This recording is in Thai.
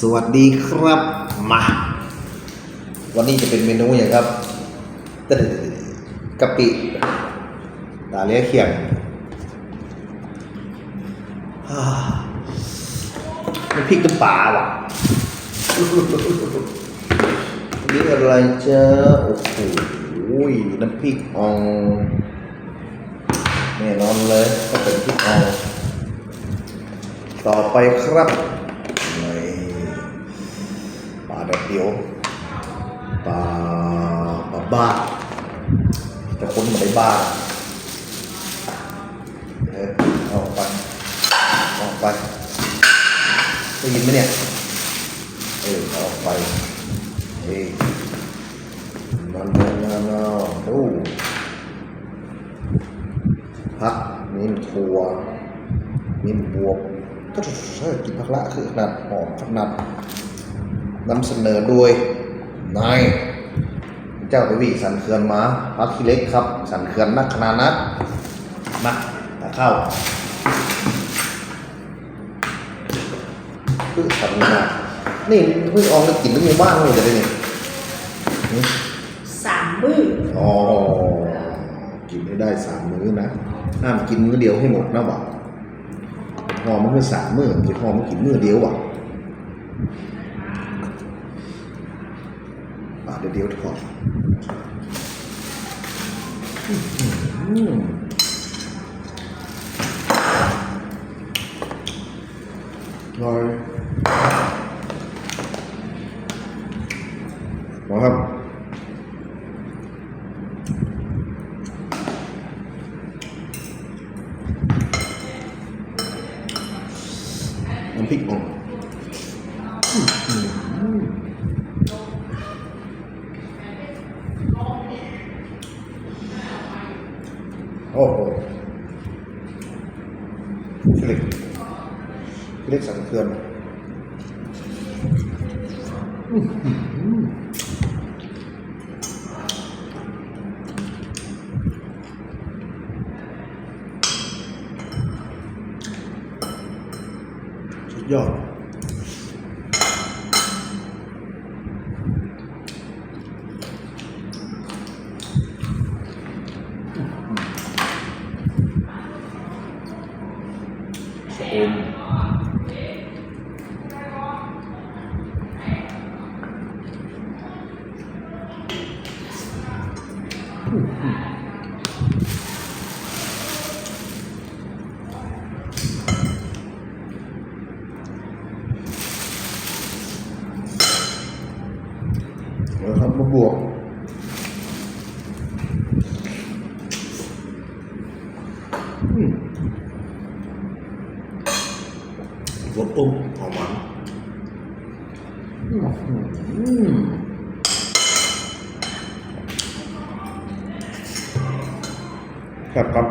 สวัสดีครับมาวันนี้จะเป็นเมนูอย่างครับตึ๊ดกะปิตาเลี้ยเขียงฮ่าน้ำพริกน้ำปลาว่ะนี่อะไรจ้าโอ้โหน้ำพริกอ่องแน่นอนเลยก็เป็นพริกอ่องต่อไปครับ ปลาแดดเดียวปลาปลาบ้าแต่คนไม่ได้บ้าเออออกไปออกไปได้ยินไหมเนี่ยเออออกไปเฮ้ยนั่นนั่นนั่นดูพักนี่มันทัวนี่มันบวกก็จะกินผักละคือขนาดหอมขนาด นำเสนอโดยนายเจ้าตวีสันเขื่อนมาพักขี้เล็กครับ สันเขื่อนนักขนาดนักมาตาเข้าคือสันนานี่เพิ่งออกแล้วกินแล้วยังบ้างเลยจะได้เนี่ยหืมสามมื้ออ๋อกินให้ได้สามมื้อนะห้ามกินมื้อเดียวให้หมดนะบอกหอมันคือสามมื้อจะหอมันกินมื้อเดียวว่ะ อ่าเดี๋ยวเดียวทอดอื้อหืออร่อยมาครับน้ำพริกอ่อง โอ้โหคลิกคลิกสังเคือนสุดยอด สะอมแล้วครับมาบวก หัวปุ้มหอมหวานอืมครับครับ